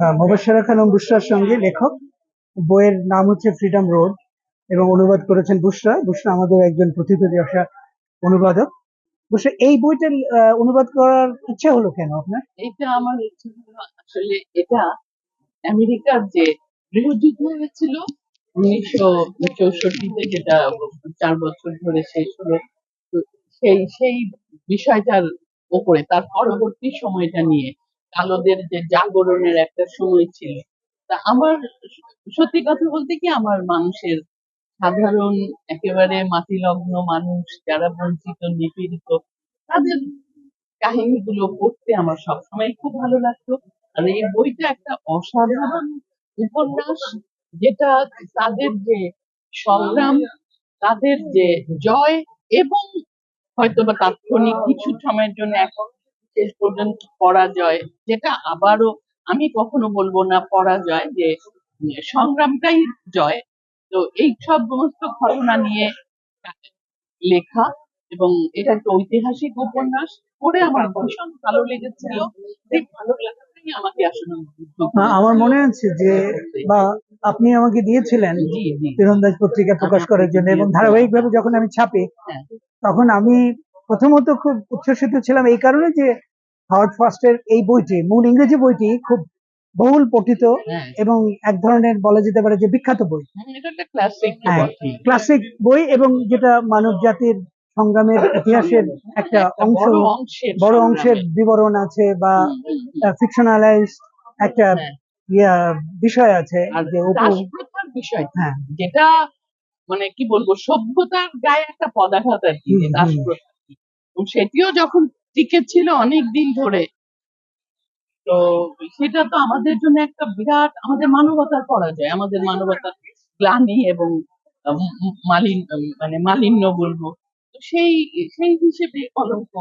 আহ, মুবাশশারা খানম বুশরার সঙ্গে লেখক। বইয়ের নাম হচ্ছে ফ্রিডম রোড এবং অনুবাদ করেছেন বুশরা। বুশরা আমাদের একজন প্রথিতযশা অনুবাদক। বুশরা এই বইটার আহ, অনুবাদ করার ইচ্ছা হলো কেন আপনার? এটা আমার ইচ্ছে হলো আসলে এটা আমেরিকার যে গৃহযুদ্ধ হয়েছিল উনিশশো চৌষট্টিতে যেটা চার বছর ধরে শেষ হলো সেই সেই বিষয়টার উপরে তার পরবর্তী সময়টা নিয়ে কালোদের যে জাগরণের একটা সময় ছিল। তা আমার সত্যি কথা বলতে কি, আমার মানুষের সাধারণ একেবারে মাটিলগ্ন মানুষ যারা বঞ্চিত, নিপীড়িত, তাদের কাহিনীগুলো পড়তে আমার সবসময় খুব ভালো লাগতো। আর এই বইটা একটা অসাধারণ উপন্যাস যেটা তাদের যে সংগ্রাম, তাদের যে জয় এবং হয়তোবা তাৎক্ষণিক কিছু সময়ের জন্য এখন শেষ পর্যন্ত পরাজয় যেটা আবারও আমি কখনো বলব না পরাজয় যে সংগ্রামটাই জয়। তো এই সব সমস্ত ঘটনা নিয়ে লেখা এবং এটা একটা ঐতিহাসিক উপন্যাস পড়ে আমার ভীষণ ভালো লেগেছিল। এই ভালো লাগাটাই আমাকে আসলে আমার মনে আছে যে বা আপনি আমাকে দিয়েছিলেন তীরন্দাজ পত্রিকা প্রকাশ করার জন্য এবং ধারাবাহিকভাবে যখন আমি ছাপি হ্যাঁ। তখন আমি প্রথমত খুব উচ্ছ্বসিত ছিলাম এই কারণে যে হাওয়ার্ড ফার্স্টের এই বইটি মূল ইংরেজি বইটি খুব বহুল পঠিত হ্যাঁ এবং এক ধরনের বলা যেতে পারে যে বিখ্যাত বই একটা ক্লাসিক হ্যাঁ, বই এবং যেটা মানব জাতির সংগ্রামের ইতিহাসের একটা অংশ বড় অংশের বিবরণ আছে বা। ফিকশনালাইজ একটা হ্যাঁ। ইয়া বিষয় আছে যে বিষয় হ্যাঁ যেটা মানে কি বলব সভ্যতার গায়ে একটা পদাঘাত আর কি। দাসপ্রথা সেটিও যখন টিকে ছিল অনেক দিন ধরে, তো সেটা তো আমাদের জন্য একটা বিরাট, আমাদের মানবতার পরাজয়, আমাদের মানবতার গ্লানি এবং মালিন মানে মালিন্য বলব। সেই সেই হিসেবে কলঙ্ক,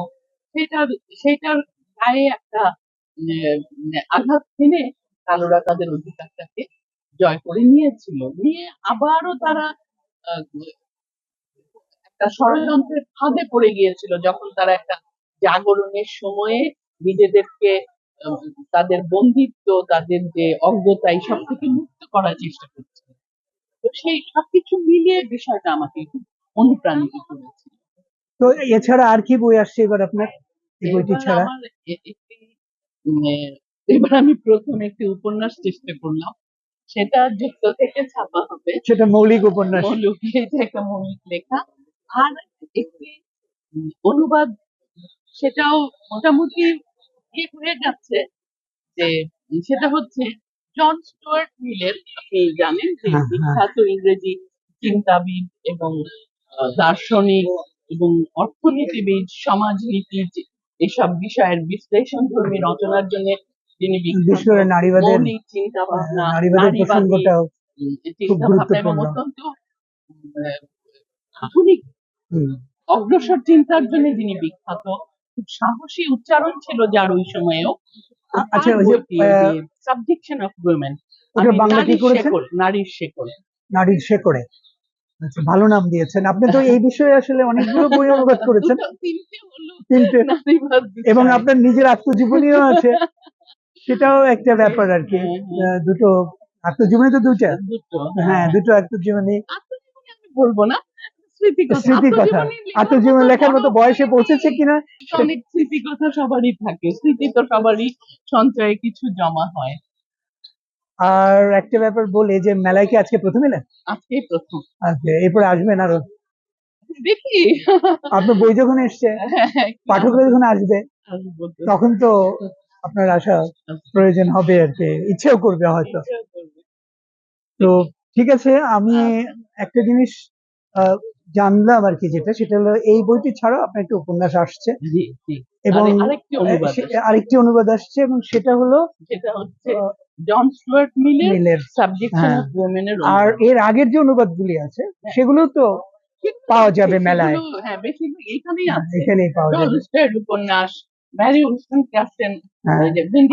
সেটার সেটার গায়ে একটা আঘাত এনে কালোরা তাদের অধিকারটাকে জয় করে নিয়েছিল। নিয়ে আবারও তারা একটা ষড়যন্ত্রের ফাঁদে পড়ে গিয়েছিল যখন তারা একটা জাগরণের সময়ে নিজেদেরকে তাদের বন্দিত্ব তাদের যে অজ্ঞতা এইসব থেকে মুক্ত করার চেষ্টা করছে। তো সেই সবকিছু মিলিয়ে বিষয়টা আমাকে অনুপ্রাণিত করেছিল তো এছাড়া আর কি বই আসছে এবার আপনার? এই বইটি এবার ছাড়া এবার আমি প্রথম একটি উপন্যাস চেষ্টা করলাম। সেটা যুক্ত থেকে ছাপা হবে। সেটা মৌলিক উপন্যাস। মৌলিক এটা একটা মৌলিক লেখা। আর একটি অনুবাদ সেটাও মোটামুটি ইয়ে হয়ে যাচ্ছে যে সেটা হচ্ছে জন স্টুয়ার্ট মিলের আপনি জানেন যে হ্যাঁ, হ্যাঁ। বিখ্যাত ইংরেজি চিন্তাবিদ এবং দার্শনিক এবং অর্থনীতিবিদ সমাজনীতি এসব বিষয়ের বিশ্লেষণ ধর্মী রচনার জন্য তিনি বিশেষ করে নারীবাদের চিন্তা ভাবনা নারীবাদের প্রসঙ্গটাও খুব গুরুত্বপূর্ণ। অত্যন্ত আধুনিক। অগ্রসর চিন্তার জন্য যিনি বিখ্যাত খুব সাহসী উচ্চারণ ছিল যার ওই সময়েও আচ্ছা, ওই যে, সাবজেকশন অফ উইমেন বাংলা কি করেছেন? নারীর শেকল নারীর শেকড়ে। আচ্ছা ভালো নাম দিয়েছেন। আপনি তো এই বিষয়ে আসলে অনেকগুলো বই অনুবাদ করেছেন। তিনটে এবং আপনার নিজের আত্মজীবনীও আছে। সেটাও একটা ব্যাপার আর কি। হ্যাঁ, হ্যাঁ। দুটো আত্মজীবনী তো দুইটা? দুটো হ্যাঁ দুটো আত্মজীবনী। বলব না। স্মৃতিকথা। আত্মজীবনী লেখার মতো লেখার মতো বয়সে পৌঁছেছে কিনা? অনেক স্মৃতি কথা সবারই থাকে। স্মৃতি তো সবারই সঞ্চয়ে কিছু জমা হয়। আর একটা ব্যাপার বলে যে মেলায় কি আজকে প্রথম এলেন আজকে প্রথম। আজকে এরপরে আসবেন আরও? দেখি। আপনার বই যখন এসছে পাঠকরা যখন আসবে তখন তো আপনার আসা প্রয়োজন হবে আর কি। ইচ্ছেও করবে হয়তো। তো ঠিক আছে আমি একটা জিনিস আহ, জানলাম আর কি যেটা সেটা হলো এই বইটি ছাড়াও আপনার একটা উপন্যাস আসছে। এবং আরেকটি অনুবাদ অনুবাদ আসছে এবং সেটা হলো যেটা হচ্ছে জন স্টুয়ার্ট মিলের মিলের সাবজেকশন হ্যাঁ। অফ আর এর আগের যে অনুবাদগুলি আছে সেগুলো তো পাওয়া যাবে মেলায়। হ্যাঁ বেশিরভাগ এখানেই আছে। এখানেই পাওয়া যাবে। উপন্যাস হ্যাঁ।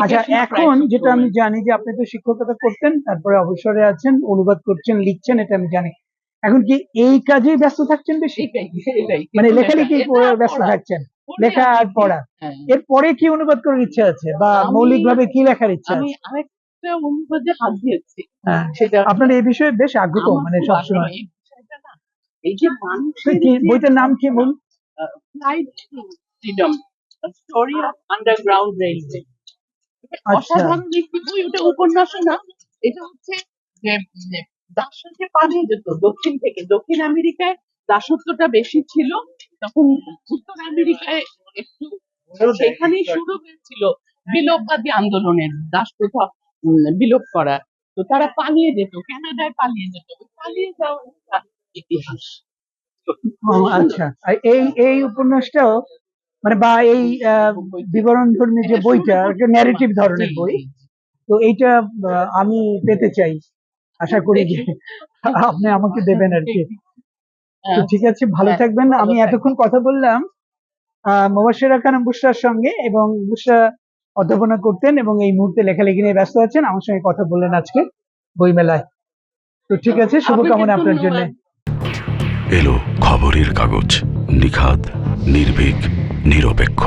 আচ্ছা এখন যেটা আমি জানি যে আপনি তো শিক্ষকতা করতেন তারপরে অবসরে আছেন অনুবাদ করছেন লিখছেন এটা আমি জানি। এখন কি এই কাজেই ব্যস্ত থাকছেন বেশি? মানে লেখালেখি ব্যস্ত থাকছেন। লেখা আর পড়া। হ্যাঁ। এরপরে কি অনুবাদ করার ইচ্ছা আছে? বা মৌলিক ভাবে কি লেখার ইচ্ছা আমি আরেকটা অনুবাদে হাত দিয়েছি। হ্যাঁ সেটা আপনার এই বিষয়ে বেশ আগ্রহ মানে সবসময় এই। যে বইটার নাম কি বল freedom story of underground railway. অসাধারণ একটি বই ওটা উপন্যাসও না এটা হচ্ছে যে দাসত্বে পালিয়ে যেত। দক্ষিণ থেকে দক্ষিণ আমেরিকায় দাসত্বটা বেশি ছিল তখন উত্তর আমেরিকায় একটু সেখানেই শুরু হয়েছিল বিলোপবাদী আন্দোলনের দাস প্রথা বিলোপ করা তো তারা পালিয়ে যেত কানাডায় পালিয়ে যেত। পালিয়ে যাওয়ার ইতিহাস। আচ্ছা। আর এই এই উপন্যাসটাও মানে বা এই বিবরণ ধর্মী যে বইটা ন্যারেটিভ ধরনের বই। তো এইটা আমি পেতে চাই। আশা করি যে আপনি আমাকে দেবেন আর কি। তো ঠিক আছে ভালো হ্যাঁ, থাকবেন। আমি এতক্ষণ কথা বললাম। আহ মোবাশিরা খানম বুসরার সঙ্গে এবং বুসরা অধ্যাপনা করতেন এবং এই মুহূর্তে লেখালেখি নিয়ে ব্যস্ত আছেন। আমার সঙ্গে কথা বললেন আজকে বইমেলায়। তো ঠিক আছে শুভকামনা আপনার জন্য। এলো খবরের কাগজ নিখাদ নির্ভীক নিরপেক্ষ।